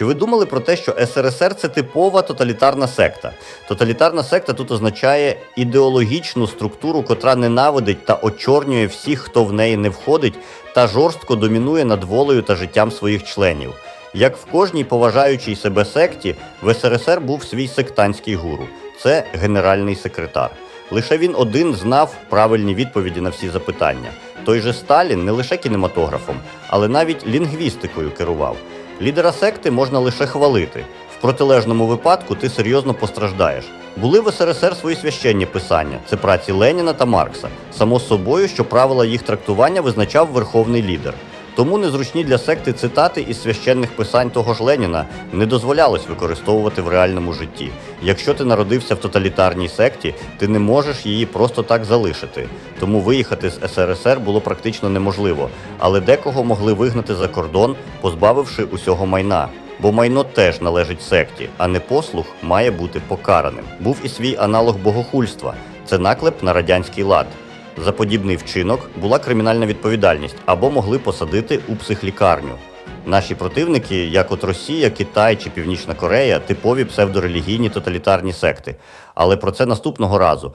Чи ви думали про те, що СРСР це типова тоталітарна секта? Тоталітарна секта тут означає ідеологічну структуру, котра ненавидить та очорнює всіх, хто в неї не входить, та жорстко домінує над волею та життям своїх членів. Як в кожній поважаючій себе секті, в СРСР був свій сектантський гуру це генеральний секретар. Лише він один знав правильні відповіді на всі запитання. Той же Сталін не лише кінематографом, але навіть лінгвістикою керував. Лідера секти можна лише хвалити. В протилежному випадку ти серйозно постраждаєш. Були в СРСР свої священні писання, це праці Леніна та Маркса. Само собою, що правила їх трактування визначав верховний лідер. Тому незручні для секти цитати із священних писань того ж Леніна не дозволялось використовувати в реальному житті. Якщо ти народився в тоталітарній секті, ти не можеш її просто так залишити. Тому виїхати з СРСР було практично неможливо, але декого могли вигнати за кордон, позбавивши усього майна. Бо майно теж належить секті, а не послуг має бути покараним. Був і свій аналог богохульства це наклеп на радянський лад. За подібний вчинок була кримінальна відповідальність або могли посадити у психлікарню. Наші противники, як от Росія, Китай чи Північна Корея, типові псевдорелігійні тоталітарні секти. Але про це наступного разу.